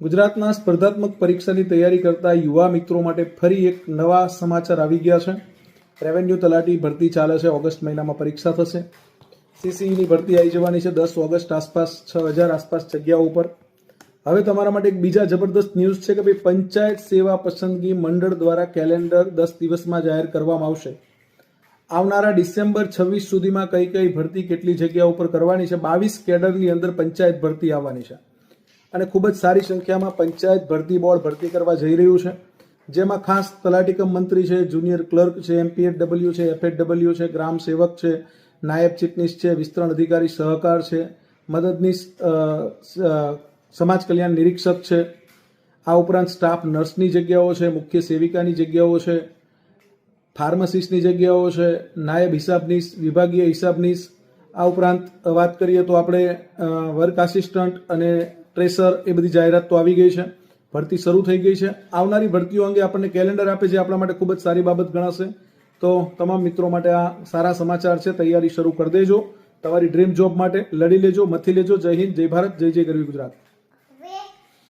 ગુજરાતના સ્પર્ધાત્મક પરીક્ષાની તૈયારી કરતા યુવા મિત્રો માટે ફરી એક નવા સમાચાર આવી ગયા છે. રેવન્યુ તલાટી ભરતી ચાલે છે. ઓગસ્ટ મહિનામાં પરીક્ષા થશે. સીસીઈની ભરતી આવી જવાની છે. દસ ઓગસ્ટ આસપાસ, છ હજાર આસપાસ જગ્યાઓ ઉપર. હવે તમારા માટે એક બીજા જબરદસ્ત ન્યૂઝ છે કે ભાઈ પંચાયત સેવા પસંદગી મંડળ દ્વારા કેલેન્ડર દસ દિવસમાં જાહેર કરવામાં આવશે. આવનારા ડિસેમ્બર છવ્વીસ સુધીમાં કઈ કઈ ભરતી કેટલી જગ્યા ઉપર કરવાની છે? બાવીસ કેડરની અંદર પંચાયત ભરતી આવવાની છે. અને ખૂબ જ સારી સંખ્યામાં પંચાયત ભરતી બોર્ડ ભરતી કરવા જઈ રહ્યું છે. જેમાં ખાસ તલાટીકમ મંત્રી છે જુનિયર ક્લર્ક છે એમપીએડબલ્યુ છે એફએડબલ્યુ છે ગ્રામ સેવક છે નાયબ ચીટનીસ છે વિસ્તરણ અધિકારી સહકાર છે અ, સમાજ કલ્યાણ નિરીક્ષક છે. આ ઉપરાંત સ્ટાફ નર્સની જગ્યાઓ છે મુખ્ય સેવિકાની જગ્યાઓ છે ફાર્મસિસ્ટની જગ્યાઓ છે નાયબ હિસાબનીશ વિભાગીય હિસાબનીશ. આ ઉપરાંત વાત કરીએ તો આપણે વર્ક આસિસ્ટન્ટ અને ટ્રેસર એ બધી જાહેરાત તો આવી ગઈ છે. ભરતી શરૂ થઈ ગઈ છે. આવનારી ભરતીઓ અંગે આપણને કેલેન્ડર આપે છે આપણા માટે ખૂબ જ સારી બાબત ગણાશે. તો તમામ મિત્રો માટે આ સારા સમાચાર છે. તૈયારી શરૂ કરી દેજો. તમારી ડ્રીમ જોબ માટે લડી લેજો, મથી લેજો. જય હિન્દ, જય ભારત, જય જય ગરવી ગુજરાત.